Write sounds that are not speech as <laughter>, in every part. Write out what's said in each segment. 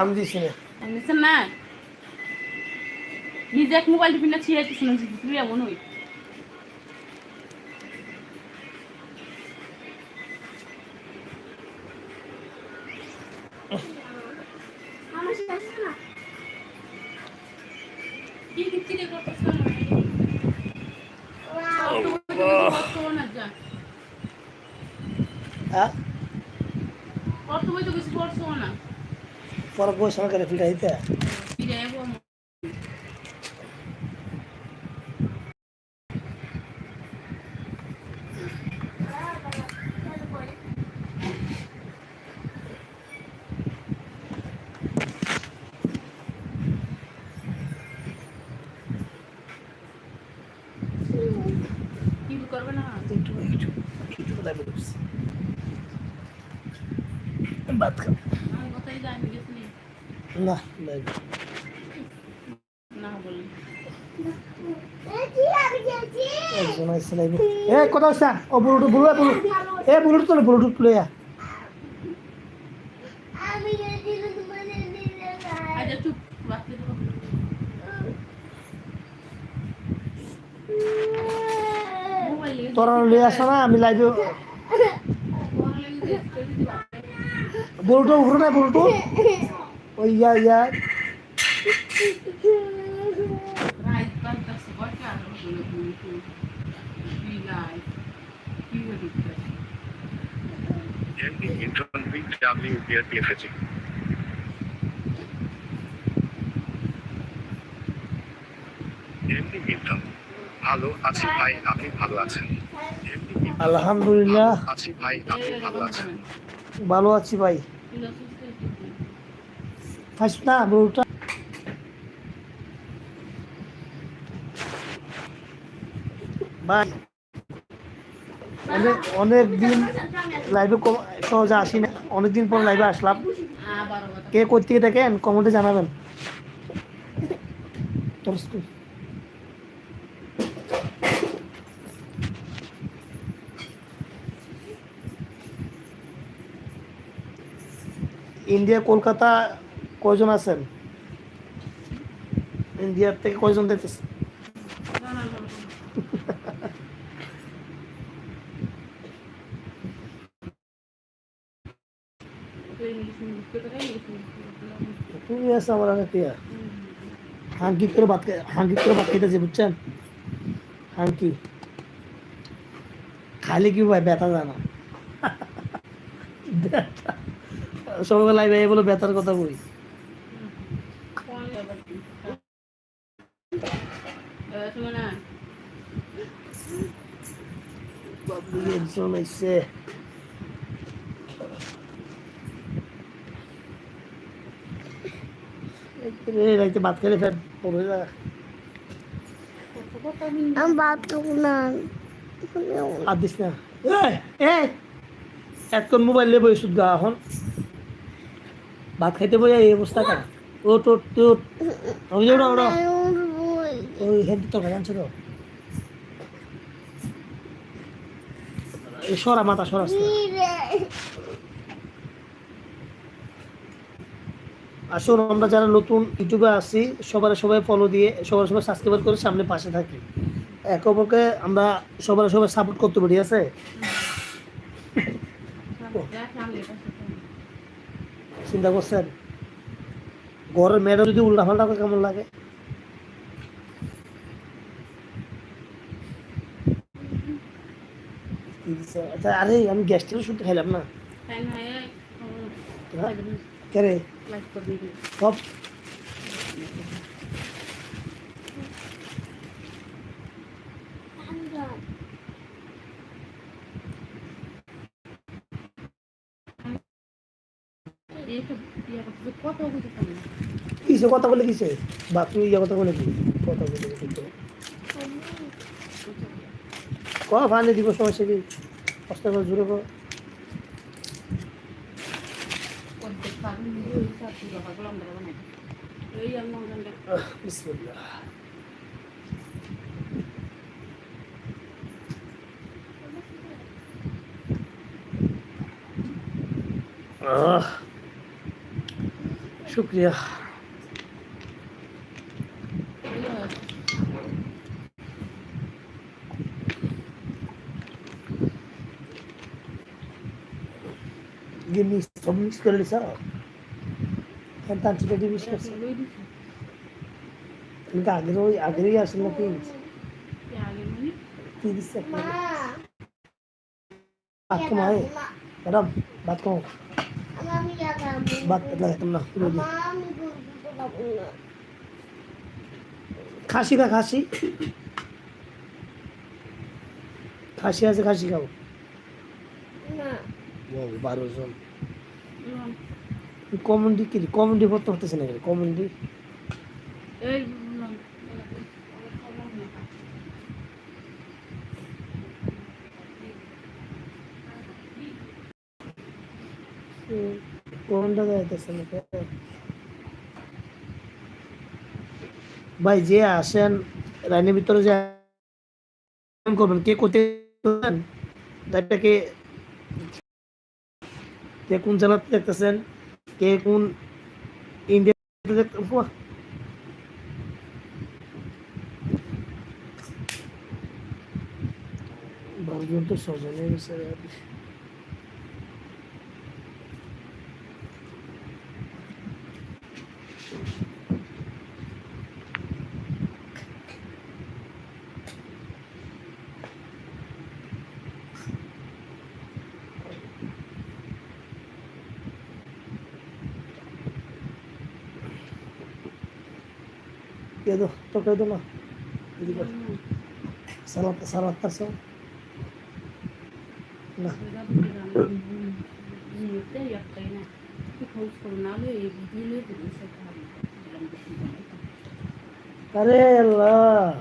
আমি দিছি না। নিছেন না। নিজে এক মোবাইল টিপি না, ছিঁড়ে কিছু তুই এমন হই কি কিচ্ছি রে করতেছ না যা হ্যাঁ কত বই তো কিছু করছ না পরে বই সরকারে ফিরে দিতে ফিরে যাব কি করবে না একটু একটু একটু লাইভে ঢুকছি ভাত খাও আমার কথাই জানি গেছি না এ কোথাও আসছে ও ব্লুটুথ ব্লু ব্লু এ ব্লুটুথ তুলে ব্লুটুথ তুলে যা তোরা লিয়ে আসো না আমি লাইভে ব্লুটুথ উঠো না ব্লুটুথ ওই ইয়া ইয়া। হয়ে ভালো আছি ভাই আপনি ভালো আছেন? আলহামদুলিল্লাহ। আছি ভাই আপনি ভালো আছেন? ভালো আছি ভাই। না ব্লুটা ভাই অনেক দিন লাইভে সহজে আসি না। অনেক দিন পর লাইভে আসলাম। কে করতে দেখেন কমেন্টে জানাবেন। ইন্ডিয়া কলকাতা কয়জন আছেন? ইন্ডিয়ার থেকে কয়জন দেখতেছেন? বুঝছেন? খাইলে কি <laughs> ভাই ব্যথা যায় না ব্যথা। সকালবেলায় ভাই বলে, ব্যথার কথা বই বাবু একজন আইসে রাইতে ভাত খেলে ফের পড়ে যা আমি না আর দিস না এই, এই এতক্ষণ মোবাইল ওষুধ গা এখন ভাত খাইতে বই এই অবস্থা কেন ও তো তো ওই ওই হেড তো জানছো তো সরা মাথা, সরা আসুন, আমরা যারা নতুন ইউটিউবে আসি সবার সবাই ফলো দিয়ে, সবার সবাই সাবস্ক্রাইব করে সামনে পাশে থাকি। এক অপরকে আমরা সবার সবাই সাপোর্ট করতে পারি আছে? চিন্তা করছেন? ঘরের মেয়েরা যদি উল্টা ফাল্টা কেমন লাগে? দিছে? আচ্ছা আরে আমি গ্যাসটিরও শুধু খাইলাম না। কে রে? সব। কিসে কথা বলে কিসে? বা তুমি ইয়ে কথা বলে কি? কথা বলে কি? ক ফানি দিব সমস্যা কি কষ্ট করে জুড়ে কর। অর্ধেক গিয়ে মিক্স সব মিক্স করে দিছ হ্যাঁ তার ছোটো মিক্স করছে কিন্তু আগের ওই আগেরই আসলে নাকি কি দিচ্ছে মা কমায় ম্যাডাম ভাত কমাও লাগাতাম না না খাসি খা খাসি খাসি আছে খাসি খাও বারো জন কমেন্টি কি? কমেন্টি করতে হতেছে না কমেন্টি এই না। কমেন্টটা যাইতেছে না ভাই যে আসেন লাইনের ভিতরে যে করবেন। কে কোথায় এটাকে কে কোন জেলাতে দেখতেছেন? কে কোন ইন্ডিয়া! বারোজন তো ছজনে গেছে কে দো তো কে দো না এদিকে সালাত সালাত তার না Niente, ya pena. Que cause por nada y dile que dice que আরে আল্লাহ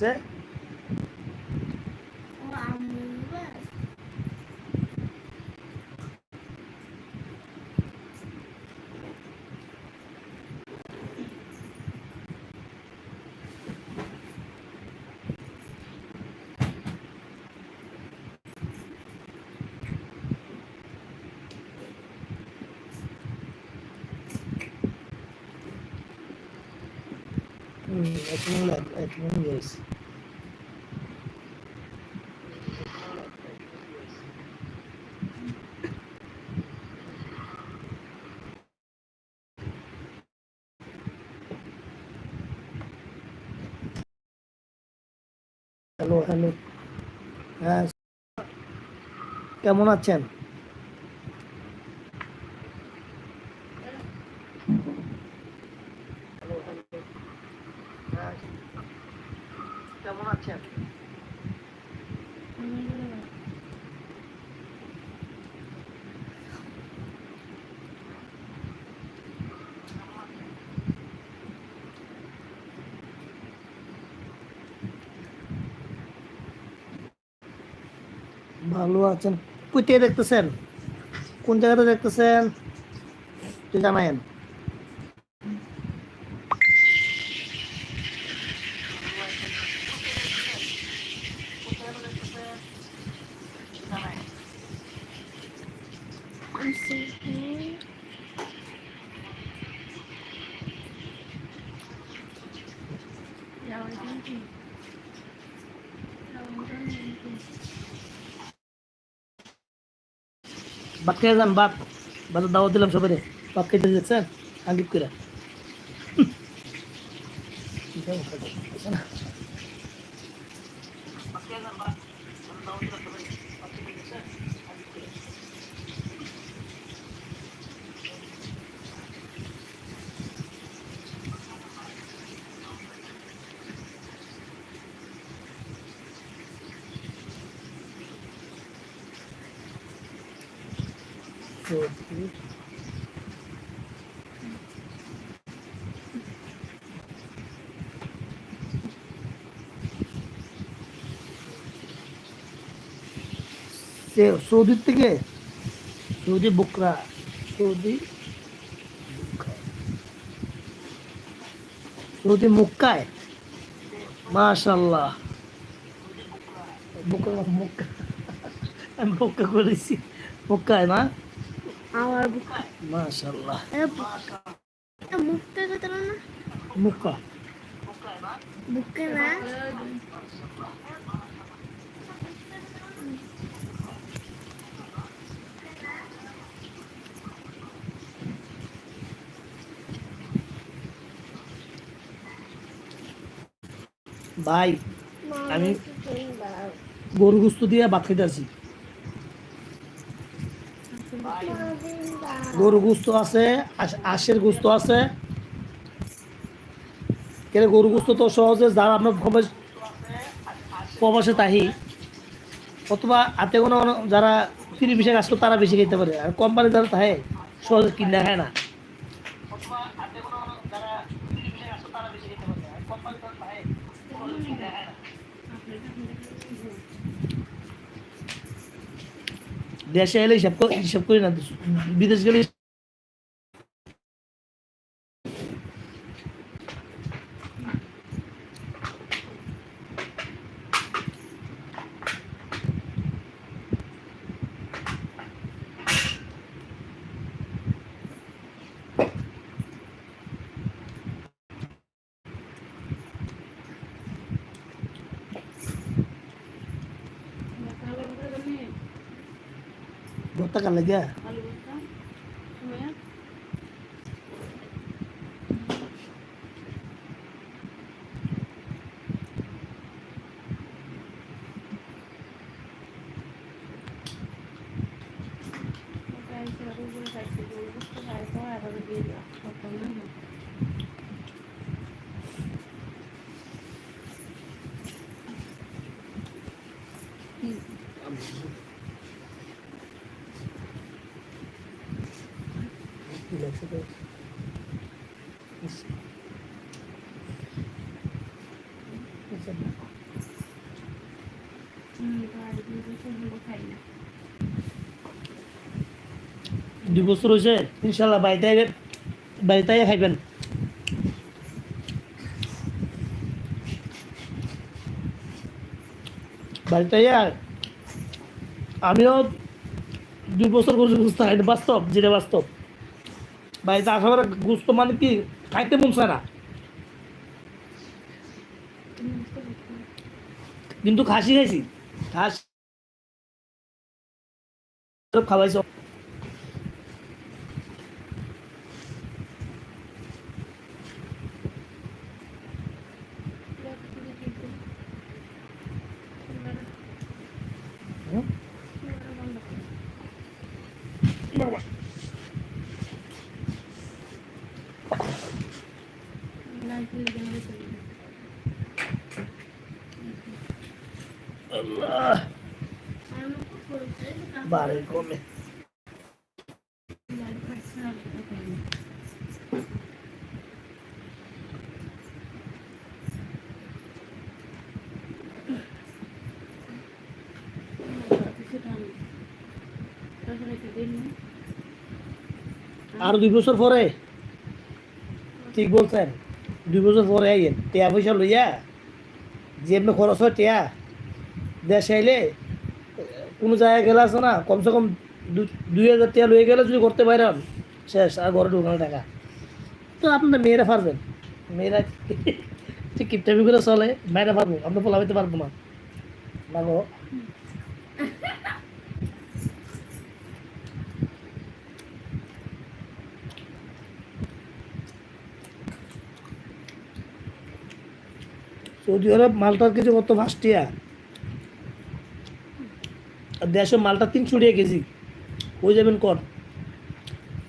কিসে ও আমি হুম এখন এখন গেছে হ্যালো হ্যালো হ্যাঁ কেমন আছেন কেমন আছেন ভালো আছেন। কোথায় দেখতেছেন? কোন জায়গাতে দেখতেছেন? একটু জানায়েন ভাত খেয়ে যান বাপ ভালো দাওয়া দিলাম সবাই পাপ খেতে দেখছেন আঙ্কিত করে সে সৌদির থেকে সৌদি বুকরা সৌদি সৌদি মুক্কায়। মাশাল্লাহ বুকরা মুক্কা। আমি মুক্কা করেছি মুক্কায় না? আমার মাশাল্লাহ মুক্কা। না? ভাই আমি গরু গুস্ত দিয়ে ভাত খেতে আসি গরু গুস্ত আছে আশের গুস্ত আছে। কেন গরু গুস্ত তো সহজে যারা আপনার প্রবাস- প্রবাসে তাহি। অথবা হাতে কোনো যারা তিরিশ বিশে কাজ করে তারা বেশি খেতে পারে। আর কোম্পানি যারা তাহে সহজে কিনে খায় না। দেশে এলে হিসাব হিসাব করি না বিদেশ গেলে Kan lagi. দুই বছর হয়েছে, ইনশাল্লাহ বাড়িতে বাড়িতে খাইবেন। বাড়িতে আমিও দুই বছর করছি, বুঝতে বাস্তব, যেটা বাস্তব। বাড়িতে আসা পরে গুস্ত মানে কি খাইতে মনছে না কিন্তু খাসি খাইছি খাস খাওয়াইছ আর দুই বছর পরে, ঠিক বলছেন, দুই বছর পরে আইয়েন, টিয়া পয়সা লইয়া যে খরচ হয় টিয়া। দেশে এলে কোনো জায়গায় গেলে আছে না, কমসে কম দুই হাজার টাকা লয়ে গেলে যদি করতে পারেন, শেষ, আর ঘরে ঢুকানো টাকা। তো আপনার মেয়েরা পারবেন। মেয়েরা যে কিপটামি করে চলে, মেয়েরা পারব, আমরা পোলাবাইতে পারব না। লাগো। গো সৌদি আরব, মালটার কিছু কত ফার্স্ট দেশে মালটা তিনশো টাকা গেছি ওই যাবেন কর।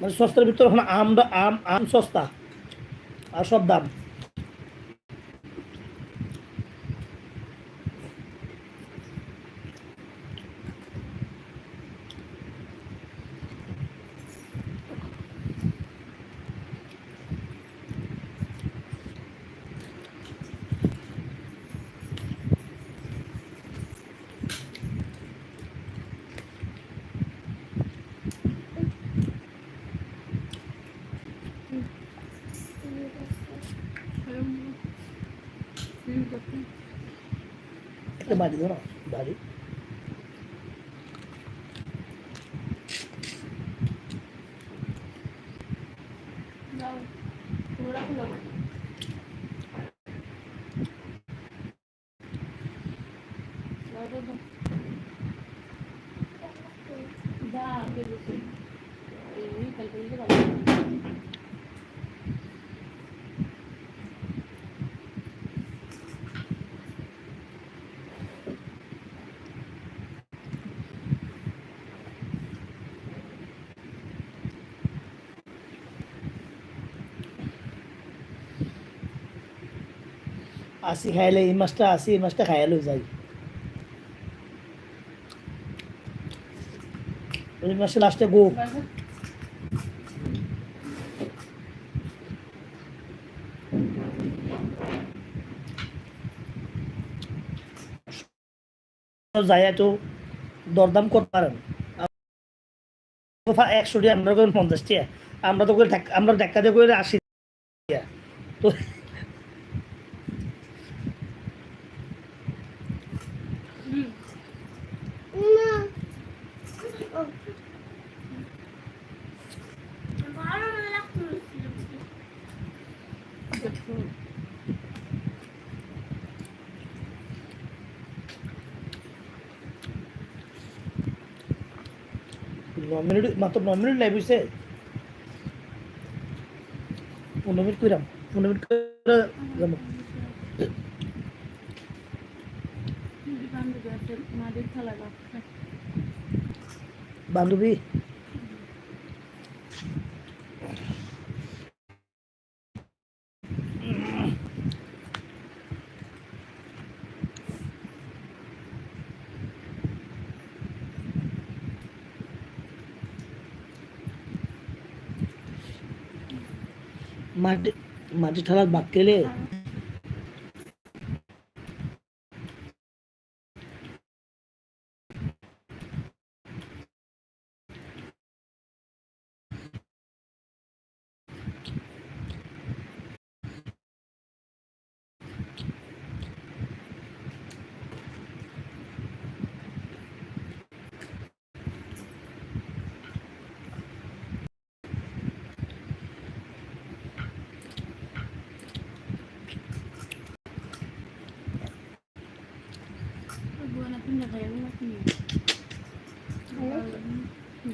মানে সস্তার ভিতরে এখন আমরা আম আম সস্তা। আর সব দাম। كده بعد ده بعد আসি খাইলে এই মাছটা আসি এই মাছটা খাইলে যাই ওই মাসে লাস্টে গো। যাই একটু দরদাম করতে পারেন। একশো আমরা করেন আমরা তো আমরা ধাক্কা দিয়ে করে টাকা। তো মিনিট মাত্র ন মিনিট লাইভ হয়েছে পনেরো মিনিট কইরাম পনেরো মিনিট করে যাব বান্ধবী माटी माती थरात बाग केले.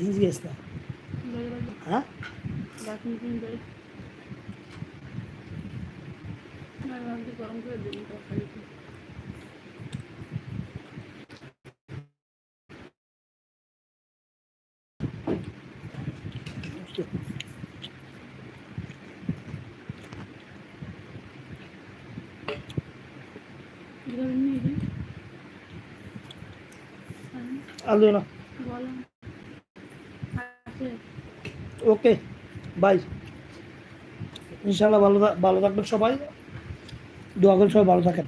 Gözünüz geçti. Böyle böyle. Ha? Bakın bizim böyle. Ben de gurur duydum. Alıyor. Okay bye ইনশাল্লাহ ভালো ভালো থাকবেন সবাই। দোয়া করে সবাই ভালো থাকেন।